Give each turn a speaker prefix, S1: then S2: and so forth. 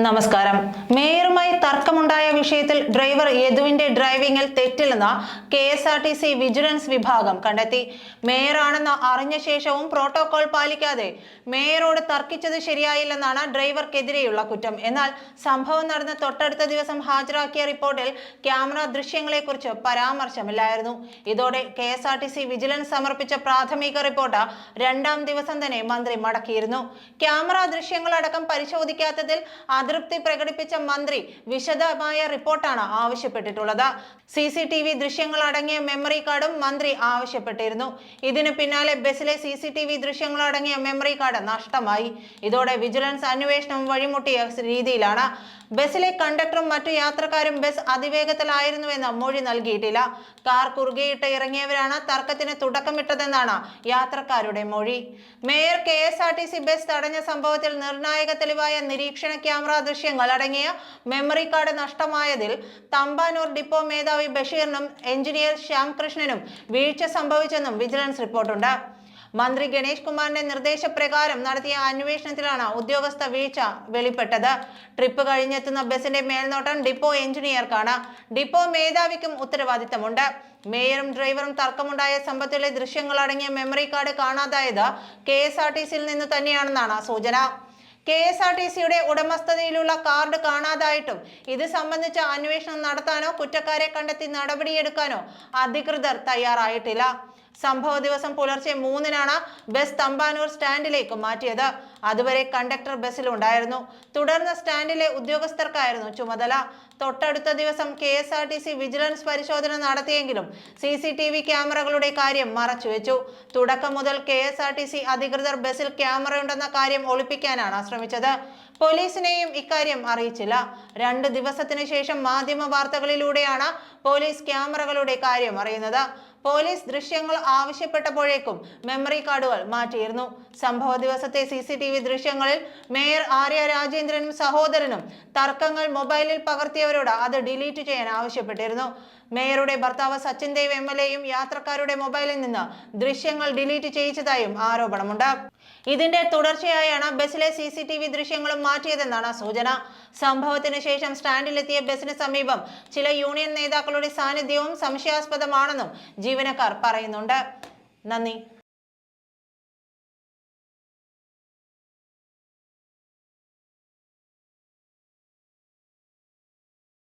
S1: നമസ്കാരം. മേയറുമായി തർക്കമുണ്ടായ വിഷയത്തിൽ ഡ്രൈവർ യദുവിന്റെ ഡ്രൈവിംഗിൽ തെറ്റില്ലെന്ന് K S R T C vigilance വിഭാഗം കണ്ടെത്തി. മേയറാണെന്ന് അറിഞ്ഞ ശേഷവും പ്രോട്ടോകോൾ പാലിക്കാതെ മേയറോട് തർക്കിച്ചത് ശരിയായില്ലെന്നാണ് ഡ്രൈവർക്കെതിരെയുള്ള കുറ്റം. എന്നാൽ സംഭവം നടന്ന തൊട്ടടുത്ത ദിവസം ഹാജരാക്കിയ റിപ്പോർട്ടിൽ ക്യാമറ ദൃശ്യങ്ങളെക്കുറിച്ച് പരാമർശമില്ലായിരുന്നു. ഇതോടെ K S R T C vigilance സമർപ്പിച്ച പ്രാഥമിക റിപ്പോർട്ട് രണ്ടാം ദിവസം തന്നെ മന്ത്രി മടക്കിയിരുന്നു. ക്യാമറ ദൃശ്യങ്ങളടക്കം പരിശോധിക്കാത്തതിൽ അതൃപ്തി പ്രകടിപ്പിച്ച മന്ത്രി വിശദമായ റിപ്പോർട്ടാണ് ആവശ്യപ്പെട്ടിട്ടുള്ളത്. സി സി ടി വി ദൃശ്യങ്ങൾ അടങ്ങിയ മെമ്മറി കാർഡും മന്ത്രി ആവശ്യപ്പെട്ടിരുന്നു. ഇതിന് പിന്നാലെ ബസ്സിലെ സി സി ടി വി ദൃശ്യങ്ങൾ അടങ്ങിയ മെമ്മറി കാർഡ് നഷ്ടമായി. ഇതോടെ വിജിലൻസ് അന്വേഷണം വഴിമുട്ടിയ രീതിയിലാണ്. ബസ്സിലെ കണ്ടക്ടറും മറ്റു യാത്രക്കാരും ബസ് അതിവേഗത്തിലായിരുന്നുവെന്ന് മൊഴി നൽകിയിട്ടില്ല. കാർ കുറുകെയിട്ട് ഇറങ്ങിയവരാണ് തർക്കത്തിന് തുടക്കമിട്ടതെന്നാണ് യാത്രക്കാരുടെ മൊഴി. Mayor K S R T C bus തടഞ്ഞ സംഭവത്തിൽ നിർണായക തെളിവായ നിരീക്ഷണ ക്യാമറ ദൃശ്യങ്ങൾ അടങ്ങിയ മെമ്മറി കാർഡ് നഷ്ടമായതിൽ തമ്പാനൂർ ഡിപ്പോ മേധാവി ബഷീറിനും എഞ്ചിനീയർ ശ്യാംകൃഷ്ണനും വീഴ്ച സംഭവിച്ചെന്നും വിജിലൻസ് റിപ്പോർട്ടുണ്ട്. മന്ത്രി ഗണേഷ് കുമാറിന്റെ നിർദ്ദേശപ്രകാരം നടത്തിയ അന്വേഷണത്തിലാണ് ഉദ്യോഗസ്ഥ വീഴ്ച വെളിപ്പെട്ടത്. ട്രിപ്പ് കഴിഞ്ഞെത്തുന്ന ബസിന്റെ മേൽനോട്ടം ഡിപ്പോ എഞ്ചിനീയർക്കാണ്. ഡിപ്പോ മേധാവിക്കും ഉത്തരവാദിത്തമുണ്ട്. മേയറും ഡ്രൈവറും തർക്കമുണ്ടായ സംഭവത്തിലെ ദൃശ്യങ്ങൾ അടങ്ങിയ മെമ്മറി കാർഡ് കാണാതായത് കെ എസ് ആർ ടി സിയിൽ നിന്ന് തന്നെയാണെന്നാണ് സൂചന. കെ എസ് ആർ ടി സിയുടെ ഉടമസ്ഥതയിലുള്ള കാർഡ് കാണാതായിട്ടും ഇത് സംബന്ധിച്ച അന്വേഷണം നടത്താനോ കുറ്റക്കാരെ കണ്ടെത്തി നടപടിയെടുക്കാനോ അധികൃതർ തയ്യാറായിട്ടില്ല. സംഭവ ദിവസം പുലർച്ചെ മൂന്നിനാണ് ബസ് തമ്പാനൂർ സ്റ്റാൻഡിലേക്ക് മാറ്റിയത്. അതുവരെ കണ്ടക്ടർ ബസ്സിലുണ്ടായിരുന്നു. തുടർന്ന് സ്റ്റാൻഡിലെ ഉദ്യോഗസ്ഥർക്കായിരുന്നു ചുമതല. തൊട്ടടുത്ത ദിവസം K S R T C vigilance പരിശോധന നടത്തിയെങ്കിലും സി സി ടി വി ക്യാമറകളുടെ കാര്യം മറച്ചുവെച്ചു. തുടക്കം മുതൽ K S R T C അധികൃതർ ബസ്സിൽ ക്യാമറ ഉണ്ടെന്ന കാര്യം ഒളിപ്പിക്കാനാണ് ശ്രമിച്ചത്. പോലീസിനെയും ഇക്കാര്യം അറിയിച്ചില്ല. രണ്ട് ദിവസത്തിന് ശേഷം മാധ്യമ വാർത്തകളിലൂടെയാണ് പോലീസ് ക്യാമറകളുടെ കാര്യം അറിയുന്നത്. പോലീസ് ദൃശ്യങ്ങൾ ആവശ്യപ്പെട്ടപ്പോഴേക്കും മെമ്മറി കാർഡുകൾ മാറ്റിയിരുന്നു. സംഭവ ദിവസത്തെ സി സി ടി വി ദൃശ്യങ്ങളിൽ മേയർ ആര്യ രാജേന്ദ്രനും സഹോദരനും തർക്കങ്ങൾ മൊബൈലിൽ പകർത്തിയവരോട് അത് ഡിലീറ്റ് ചെയ്യാൻ ആവശ്യപ്പെട്ടിരുന്നു. മേയറുടെ ഭർത്താവ് സച്ചിൻ ദേവ് എം എൽ എയും യാത്രക്കാരുടെ മൊബൈലിൽ നിന്ന് ദൃശ്യങ്ങൾ ഡിലീറ്റ് ചെയ്യിച്ചതായും ആരോപണമുണ്ട്. ഇതിന്റെ തുടർച്ചയായാണ് ബസ്സിലെ സി സി ടി വി ദൃശ്യങ്ങളും മാറ്റിയതെന്നാണ് സൂചന. സംഭവത്തിന് ശേഷം സ്റ്റാൻഡിലെത്തിയ ബസ്സിന് സമീപം ചില യൂണിയൻ നേതാക്കളുടെ സാന്നിധ്യവും സംശയാസ്പദമാണെന്നും ജീവനക്കാർ പറയുന്നുണ്ട്. നന്ദി.